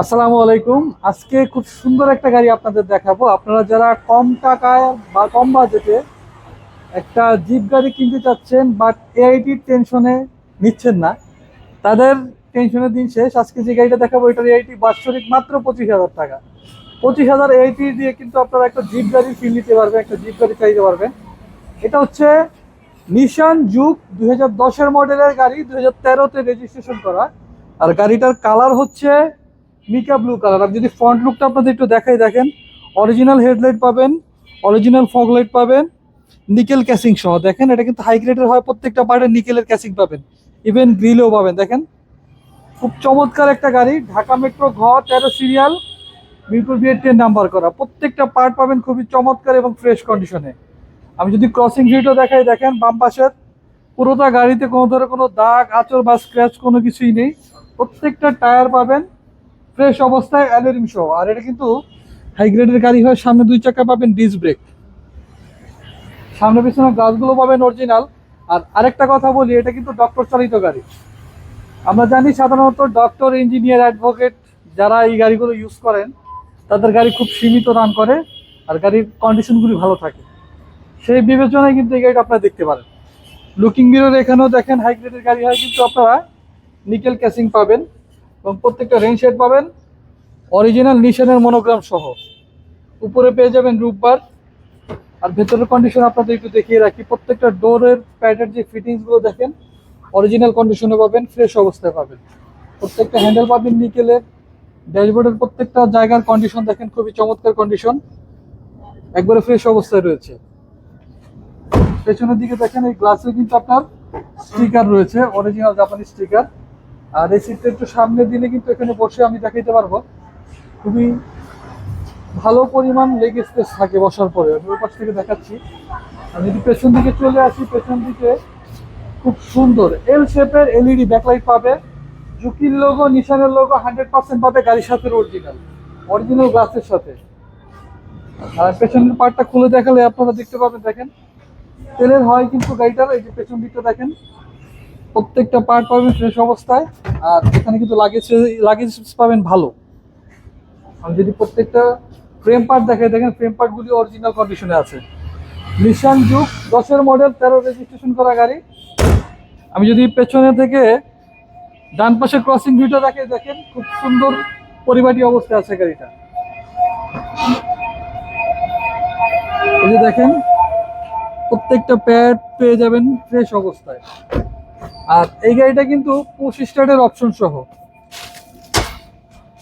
আসসালামু আলাইকুম। আজকে খুব সুন্দর একটা গাড়ি আপনাদের দেখাবো। আপনারা যারা কম টাকায় বা কম বাজেটে একটা জিপ গাড়ি কিনতে চাচ্ছেন বাট এআইটির টেনশনে নিচ্ছেন না, তাদের টেনশনের দিন শেষ। আজকে যে গাড়িটা দেখাবো, এটার এআইটি বাৎসরিক মাত্র পঁচিশ হাজার টাকা। পঁচিশ হাজার এআইটি দিয়ে কিন্তু আপনারা একটা জিপ গাড়ি ফিল নিতে পারবেন, একটা জিপ গাড়ি চাইতে পারবেন। এটা হচ্ছে নিশান যুগ দুই হাজার দশের মডেলের গাড়ি, দুই হাজার তেরোতে রেজিস্ট্রেশন করা। আর গাড়িটার কালার হচ্ছে মিকা ব্লু কালার। আপনি যদি ফ্রন্ট লুকটা আপনাদের একটু দেখাই, দেখেন অরিজিনাল হেডলাইট পাবেন অরিজিনাল ফগ লাইট পাবেন নিকেল ক্যাসিং সহ। দেখেন, এটা কিন্তু হাই গ্রেডের হয়, প্রত্যেকটা পার্টে নিকেলের ক্যাসিং পাবেন। ইভেন গ্রিলেও পাবেন, দেখেন। খুব চমৎকার একটা গাড়ি, ঢাকা মেট্রো ঘ, তেরো সিরিয়াল মিরপুর বিয়ের ট্রেন নাম্বার করা। প্রত্যেকটা পার্ট পাবেন খুবই চমৎকার এবং ফ্রেশ কন্ডিশনে আমি যদি ক্রসিং ভিউটা দেখাই, দেখেন, বাম পাশের, পুরোটা গাড়িতে কোনো ধরনের কোনো দাগ আচর বা স্ক্র্যাচ কোনো কিছুই নেই। প্রত্যেকটা টায়ার পাবেন ফ্রেশ অবস্থায় অ্যালোরিম সহ। আর এটা কিন্তু হাই গ্রেডের গাড়ি হয়, সামনে দুই চাকা পাবেন ডিস ব্রেক সামনে পিছনে গাছগুলো পাবেন অরিজিনাল আর আরেকটা কথা বলি, এটা কিন্তু ডক্টর চালিত গাড়ি। আমরা জানি সাধারণত ডক্টর ইঞ্জিনিয়ার অ্যাডভোকেট যারা এই গাড়িগুলো ইউজ করেন, তাদের গাড়ি খুব সীমিত রান করে আর গাড়ির কন্ডিশনগুলি ভালো থাকে। সেই বিবেচনায় কিন্তু এই গাড়িটা আপনারা দেখতে পারেন। লুকিং মিরর এখানেও দেখেন হাই গ্রেডের গাড়ি হয় কিন্তু আপনারা নিকেল ক্যাসিং পাবেন। এবং প্রত্যেকটা রেঞ্জ সেট পাবেন। অরিজিনাল নিশানের মনোগ্রাম সহ। উপরে পেয়ে যাবেন রূপবার আর ভেতরের কন্ডিশন আপনাদের একটু দেখিয়ে রাখি। প্রত্যেকটা ডোরের প্যাডের যে ফিটিংসগুলো দেখেন অরিজিনাল কন্ডিশনে পাবেন ফ্রেশ অবস্থায় পাবেন। প্রত্যেকটা হ্যান্ডেল পাবেন নিকেলের ড্যাশবোর্ডের প্রত্যেকটা জায়গার কন্ডিশন দেখেন, খুবই চমৎকার কন্ডিশন একবারে ফ্রেশ অবস্থায় রয়েছে। পেছনের দিকে দেখেন, এই গ্লাসে কিন্তু আপনার স্টিকার রয়েছে অরিজিনাল জাপানি স্টিকার আর এই সিটটা একটু সামনে দিলে কিন্তু এখানে বসে আমি দেখাইতে পারব। খুবই ভালো পরিমাণ লেগ স্পেস থাকে বসার পরে। আমি পাশ থেকে দেখাচ্ছি। আমি যদি পেছন দিকে চলে আসি। পেছন দিকে খুব সুন্দর এল শেপের এলইডি ব্যাকলাইট পাবে। জুকির লোগো নিশানের লোগো হান্ড্রেড পার্সেন্ট পাবে গাড়ির সাথে অরিজিনাল অরিজিনাল গ্লাসের সাথে। আর পেছনের পার্টটা খুলে দেখালে আপনারা দেখতে পাবেন, দেখেন। তেলের হয় কিন্তু গাড়িটার, এই যে পেছন দিকটা দেখেন। প্রত্যেকটা পার্ট পাবেন ফ্রেশ অবস্থায়, আর এখানে কিন্তু লাগেজ লাগেজ পাবেন ভালো। আমি যদি প্রত্যেকটা ফ্রেম পার্ট দেখাই, দেখেন ফ্রেম পার্টগুলি অরিজিনাল কন্ডিশনে আছে। নিশান যুগ দশের মডেল তেরো রেজিস্ট্রেশন করা গাড়ি। আমি যদি পেছনে থেকে ডান পাশে ক্রসিং ভিউটা দেখে দেখেন খুব সুন্দর পরিপাটি অবস্থায় আছে গাড়িটা। দেখেন, প্রত্যেকটা প্যাড পেয়ে যাবেন ফ্রেশ অবস্থায়। আর এই গাড়িটা কিন্তু পুশ স্টার্টের অপশন সহ।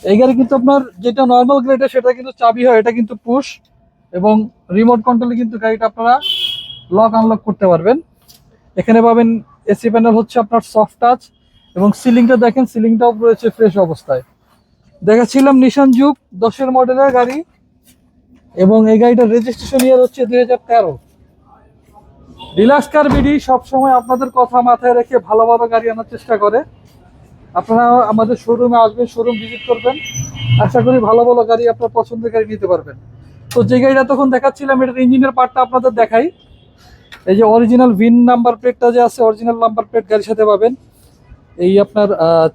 এই গাড়ি কিন্তু আপনার যেটা নর্মাল গ্রেডে সেটা কিন্তু চাবি হয়, এটা কিন্তু পুশ এবং রিমোট কন্ট্রোলে কিন্তু গাড়িটা আপনারা লক আনলক করতে পারবেন। এখানে পাবেন এসি প্যানেল হচ্ছে আপনার সফট টাচ এবং সিলিংটা দেখেন সিলিংটাও রয়েছে ফ্রেশ অবস্থায়। দেখাচ্ছিলাম নিশান যুগ দশের মডেলের গাড়ি এবং এই গাড়িটার রেজিস্ট্রেশন ইয়ার হচ্ছে দুই হাজার তেরো। ডিলাক্স কার বিডি সবসময় আপনাদের কথা মাথায় রেখে ভালো ভালো গাড়ি আনার চেষ্টা করে। আপনারা আমাদের শোরুমে আসবেন শোরুম ভিজিট করবেন। আশা করি ভালো ভালো গাড়ি আপনার পছন্দের গাড়ি নিতে পারবেন। তো যে গাড়িটা তখন দেখাচ্ছিলাম, এটার ইঞ্জিনের পার্টটা আপনাদের দেখাই। এই যে অরিজিনাল ভিন নাম্বার প্লেটটা যে আছে অরিজিনাল নাম্বার প্লেট গাড়ির সাথে পাবেন। এই আপনার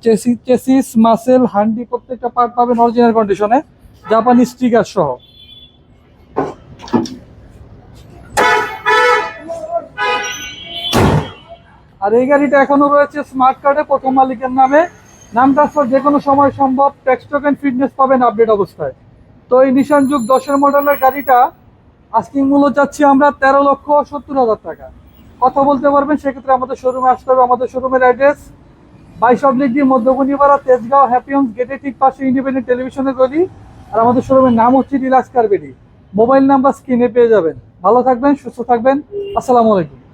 চেসি চেসিস মাসেল হান্ডি প্রত্যেকটা পার্ট পাবেন অরিজিনাল কন্ডিশনে জাপানি স্টিকার সহ। আর এই গাড়িটা এখনও রয়েছে স্মার্ট কার্ডে প্রথম মালিকের নামে। নাম ট্রান্সফার যে কোনো সময় সম্ভব ট্যাক্স টোকেন ফিটনেস পাবেন আপডেট অবস্থায়। তো এই নিশান যুগ দশের মডেলের গাড়িটা আস্কিং মূল্য চাচ্ছি আমরা তেরো লক্ষ সত্তর হাজার টাকা। কথা বলতে পারবেন, সেক্ষেত্রে আমাদের শোরুমে আসতে হবে। আমাদের শোরুমের অ্যাড্রেস বাইশ অব্লিক দিয়ে মধ্যবনিপাড়া তেজগাঁও হ্যাপিয়ন্স গেটের ঠিক পাশে ইন্ডিপেন্ডেন্ট টেলিভিশনের গলি। আর আমাদের শোরুমের নাম হচ্ছে রিলাক্স কারবেরি মোবাইল নাম্বার স্ক্রিনে পেয়ে যাবেন। ভালো থাকবেন, সুস্থ থাকবেন। আসসালামু আলাইকুম।